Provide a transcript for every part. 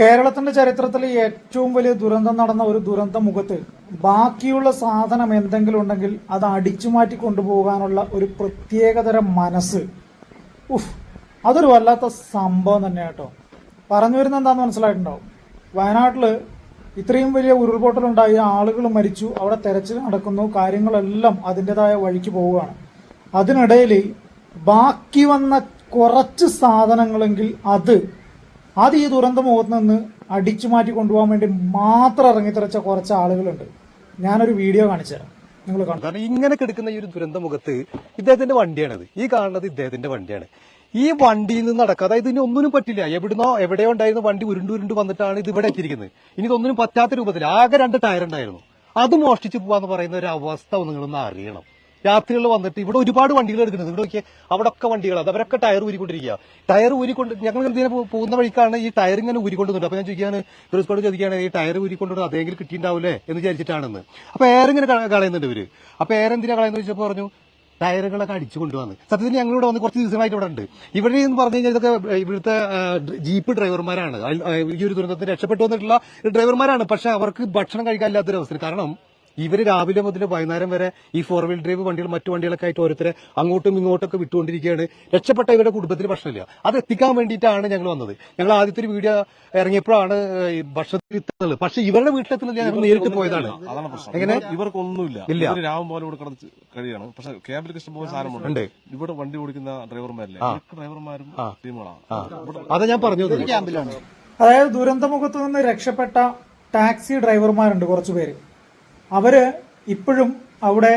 കേരളത്തിന്റെ ചരിത്രത്തിൽ ഏറ്റവും വലിയ ദുരന്തം നടന്ന ഒരു ദുരന്ത മുഖത്ത് ബാക്കിയുള്ള സാധനം എന്തെങ്കിലും ഉണ്ടെങ്കിൽ അത് അടിച്ചു മാറ്റി കൊണ്ടുപോകാനുള്ള ഒരു പ്രത്യേകതരം മനസ്സ്. ഉഫ് അതൊരു വല്ലാത്ത സംഭവം തന്നെ കേട്ടോ. പറഞ്ഞു വരുന്ന എന്താന്ന് മനസ്സിലായിട്ടുണ്ടാവും. വയനാട്ടിൽ ഇത്രയും വലിയ ഉരുൾപൊട്ടൽ ഉണ്ടായി ആളുകൾ മരിച്ചു അവിടെ തെരച്ചിൽ നടക്കുന്നു കാര്യങ്ങളെല്ലാം അതിന്റെതായ വഴിക്ക് പോവുകയാണ്. അതിനിടയിൽ ബാക്കി വന്ന കുറച്ച് സാധനങ്ങളെങ്കിൽ അത് അത് ഈ ദുരന്ത മുഖത്ത് നിന്ന് അടിച്ചു മാറ്റി കൊണ്ടുപോകാൻ വേണ്ടി മാത്രം ഇറങ്ങിത്തിറച്ച കുറച്ച് ആളുകളുണ്ട്. ഞാനൊരു വീഡിയോ കാണിച്ചു തരാം. നിങ്ങൾ കാരണം ഇങ്ങനെ കിടക്കുന്ന ഈ ഒരു ദുരന്ത മുഖത്ത് ഇദ്ദേഹത്തിന്റെ വണ്ടിയാണിത്. ഈ കാണുന്നത് ഇദ്ദേഹത്തിന്റെ വണ്ടിയാണ്. ഈ വണ്ടിയിൽ നിന്ന് നടക്കുക അതായത് ഇനി ഒന്നിനും പറ്റില്ല. എവിടുന്നോ എവിടെയോ ഉണ്ടായിരുന്ന വണ്ടി ഉരുണ്ടു ഉരുണ്ട് വന്നിട്ടാണ് ഇത് ഇവിടെ എത്തിയിരിക്കുന്നത്. ഇനി ഇതൊന്നിനും പറ്റാത്ത രൂപത്തിൽ ആകെ രണ്ട് ടയർ ഉണ്ടായിരുന്നു. അത് മോഷ്ടിച്ചു പോവാന്ന് പറയുന്ന ഒരു അവസ്ഥ നിങ്ങളൊന്ന് അറിയണം. രാത്രികളിൽ വന്നിട്ട് ഇവിടെ ഒരുപാട് വണ്ടികൾ എടുക്കുന്നത് ഇവിടെ നോക്കിയാൽ അവിടെ ഒക്കെ വണ്ടികൾ അത് അവരൊക്കെ ടയർ ഊരിക്കൊണ്ടിരിക്കുക ടയർ ഊരിക്കൊണ്ട് ഞങ്ങൾ ഇതിനെ പോകുന്ന വഴിക്കാണ് ഈ ടയർ ഇങ്ങനെ ഊരിക്കൊണ്ടുണ്ട് അപ്പൊ ഞാൻ ചോദിക്കുകയാണ് ഫിറോസ്കോട് ചോദിക്കുകയാണ് ഈ ടയർ ഊരിക്കൊണ്ടു അതെങ്കിലും കിട്ടിയിട്ടുണ്ടാവില്ലേ എന്ന് വിചാരിച്ചിട്ടാണെന്ന്. അപ്പൊ എയർ ഇങ്ങനെ കള- കളയുന്നുണ്ട് ഇവർ. അപ്പൊ എയർ എന്തിനാ കളയുന്നത് ചോദിച്ചപ്പോൾ പറഞ്ഞു ടയറുകളൊക്കെ അടിച്ചു കൊണ്ടുവന്ന്. സത്യത്തിൽ ഞങ്ങളിവിടെ വന്ന് കുറച്ച് ദിവസമായിട്ട് ഇവിടെ ഉണ്ട്. ഇവിടെ എന്ന് പറഞ്ഞു കഴിഞ്ഞാൽ ഇതൊക്കെ ഇവിടുത്തെ ജീപ്പ് ഡ്രൈവർമാരാണ്. ഈ ഒരു ദുരന്തത്തിന് രക്ഷപ്പെട്ടു വന്നിട്ടുള്ള ഡ്രൈവർമാരാണ്. പക്ഷെ അവർക്ക് ഭക്ഷണം കഴിക്കാനില്ലാത്തൊരവസ്ഥ കാരണം ഇവർ രാവിലെ മുതൽ വൈകുന്നേരം വരെ ഈ ഫോർ വീൽ ഡ്രൈവ് വണ്ടികൾ മറ്റു വണ്ടികളൊക്കെ ആയിട്ട് ഓരോരുത്തരെ അങ്ങോട്ടും ഇങ്ങോട്ടൊക്കെ വിട്ടുകൊണ്ടിരിക്കുകയാണ്. രക്ഷപ്പെട്ട ഇവരുടെ കുടുംബത്തിൽ ഭക്ഷണമില്ല അത് എത്തിക്കാൻ വേണ്ടിയിട്ടാണ് ഞങ്ങൾ വന്നത്. ഞങ്ങൾ ആദ്യത്തെ ഒരു വീഡിയോ ഇറങ്ങിയപ്പോഴാണ് ഈ ഭക്ഷണത്തിൽ എത്തുന്നത് പക്ഷെ ഇവരുടെ വീട്ടിലെത്തുന്നത് ഞങ്ങൾ നേരിട്ട് പോയതാണ്. അതാണ് പ്രശ്നം. എങ്ങനെ? ഇവർ- ഇവർക്കൊന്നുമില്ല. ഇല്ല. രാവും പോലെ ഇവിടെ കിടന്ന് കഴിയാണ്. പക്ഷെ ക്യാമ്പിൽ ഇഷ്ടംപോലെ സാധനമുണ്ട്. ഇവിടെ വണ്ടി ഓടിക്കുന്ന ഡ്രൈവർമാരില്ലേ? ഇവർക്ക് ഡ്രൈവർമാരും ടീമുകളാണ്. അതാ ഞാൻ പറഞ്ഞത് ക്യാമ്പിലാണ്. അതായത് ദുരന്തമുഖത്ത് നിന്ന് രക്ഷപ്പെട്ട ടാക്സി ഡ്രൈവർമാരുണ്ട് കുറച്ചു അവർ ഇപ്പോഴും അവിടെ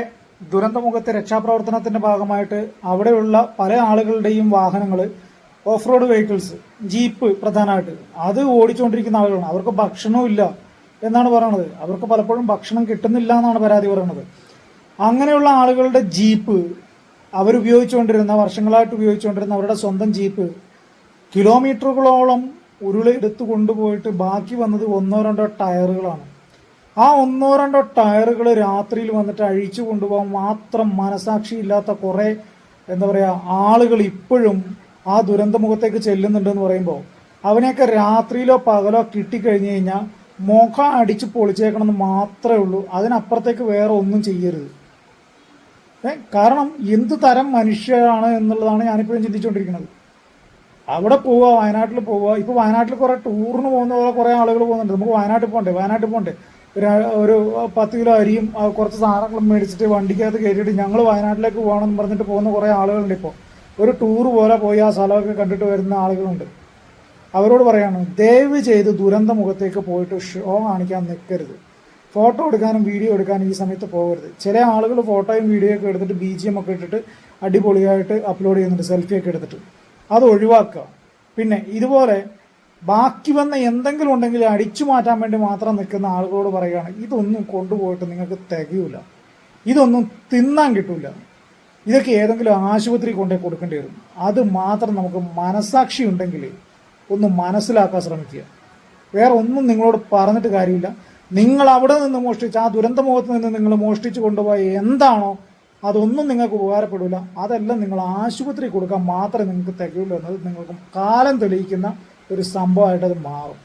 ദുരന്തമുഖത്തെ രക്ഷാപ്രവർത്തനത്തിന്റെ ഭാഗമായിട്ട് അവിടെയുള്ള പല ആളുകളുടെയും വാഹനങ്ങൾ ഓഫ് റോഡ് വെഹിക്കിൾസ് ജീപ്പ് പ്രധാനമായിട്ട് അത് ഓടിച്ചുകൊണ്ടിരിക്കുന്ന ആളുകളാണ്. അവർക്ക് ഭക്ഷണവും ഇല്ല എന്നാണ് പറയണത്. അവർക്ക് പലപ്പോഴും ഭക്ഷണം കിട്ടുന്നില്ല എന്നാണ് പരാതി പറയുന്നത് അങ്ങനെയുള്ള ആളുകളുടെ ജീപ്പ് അവരുപയോഗിച്ചുകൊണ്ടിരുന്ന വർഷങ്ങളായിട്ട് ഉപയോഗിച്ചുകൊണ്ടിരുന്ന അവരുടെ സ്വന്തം ജീപ്പ് കിലോമീറ്ററുകളോളം ഉരുളെടുത്ത് കൊണ്ടുപോയിട്ട് ബാക്കി വന്നത് ഒന്നോ രണ്ടോ ടയറുകളാണ്. ആ ഒന്നോ രണ്ടോ ടയറുകൾ രാത്രിയിൽ വന്നിട്ട് അഴിച്ചു കൊണ്ടുപോകാൻ മാത്രം മനസാക്ഷി ഇല്ലാത്ത കുറേ എന്താ പറയുക ആളുകൾ ഇപ്പോഴും ആ ദുരന്തമുഖത്തേക്ക് ചെല്ലുന്നുണ്ടെന്ന് പറയുമ്പോൾ അവനെയൊക്കെ രാത്രിയിലോ പകലോ കിട്ടിക്കഴിഞ്ഞു കഴിഞ്ഞാൽ മുഖം അടിച്ച് പൊളിച്ചേക്കണമെന്ന് മാത്രമേ ഉള്ളൂ. അതിനപ്പുറത്തേക്ക് വേറെ ഒന്നും ചെയ്യരുത്. കാരണം എന്ത് തരം മനുഷ്യരാണ് എന്നുള്ളതാണ് ഞാനിപ്പോഴും ചിന്തിച്ചുകൊണ്ടിരിക്കുന്നത്. അവിടെ പോവുക വയനാട്ടിൽ പോവുക. ഇപ്പൊ വയനാട്ടിൽ കുറേ ടൂറിന് പോകുന്ന കുറെ ആളുകൾ പോകുന്നുണ്ട്. നമുക്ക് വയനാട്ടിൽ പോകണ്ടേ വയനാട്ടിൽ പോകണ്ടേ ഒരു പത്ത് കിലോ അരിയും കുറച്ച് സാധനങ്ങളും മേടിച്ചിട്ട് വണ്ടിക്കകത്ത് കയറ്റിയിട്ട് ഞങ്ങൾ വയനാട്ടിലേക്ക് പോകണമെന്ന് പറഞ്ഞിട്ട് പോകുന്ന കുറെ ആളുകളുണ്ട് ഇപ്പോൾ ഒരു ടൂർ പോലെ പോയി ആ സ്ഥലമൊക്കെ കണ്ടിട്ട് വരുന്ന ആളുകളുണ്ട്. അവരോട് പറയാണ് ദയവ് ചെയ്ത് ദുരന്ത മുഖത്തേക്ക് പോയിട്ട് ഷോ കാണിക്കാൻ നിൽക്കരുത് ഫോട്ടോ എടുക്കാനും വീഡിയോ എടുക്കാനും ഈ സമയത്ത് പോകരുത്. ചില ആളുകൾ ഫോട്ടോയും വീഡിയോ ഒക്കെ എടുത്തിട്ട് ബി ജി എം ഒക്കെ ഇട്ടിട്ട് അടിപൊളിയായിട്ട് അപ്ലോഡ് ചെയ്യുന്നുണ്ട് സെൽഫിയൊക്കെ എടുത്തിട്ട്. അത് ഒഴിവാക്കുക. പിന്നെ ഇതുപോലെ ബാക്കി വന്ന എന്തെങ്കിലും ഉണ്ടെങ്കിൽ അടിച്ചു മാറ്റാൻ വേണ്ടി മാത്രം നിൽക്കുന്ന ആളുകളോട് പറയുകയാണ് ഇതൊന്നും കൊണ്ടുപോയിട്ട് നിങ്ങൾക്ക് തികയൂല. ഇതൊന്നും തിന്നാൻ കിട്ടൂല. ഇതൊക്കെ ഏതെങ്കിലും ആശുപത്രി കൊണ്ടേ കൊടുക്കേണ്ടി വരും. അത് മാത്രം നമുക്ക് മനസാക്ഷി ഉണ്ടെങ്കിൽ ഒന്ന് മനസ്സിലാക്കാൻ ശ്രമിക്കുക. വേറെ ഒന്നും നിങ്ങളോട് പറഞ്ഞിട്ട് കാര്യമില്ല. നിങ്ങൾ അവിടെ നിന്ന് മോഷ്ടിച്ച് ആ ദുരന്തമുഖത്ത് നിന്ന് നിങ്ങൾ മോഷ്ടിച്ച് കൊണ്ടുപോയ എന്താണോ അതൊന്നും നിങ്ങൾക്ക് ഉപകാരപ്പെടില്ല അതെല്ലാം നിങ്ങൾ ആശുപത്രി കൊടുക്കാൻ മാത്രമേ നിങ്ങൾക്ക് തികയുള്ളൂ എന്നത് നിങ്ങൾക്ക് കാലം തെളിയിക്കുന്ന ഒരു സംഭവമായിട്ട് അത് മാറും.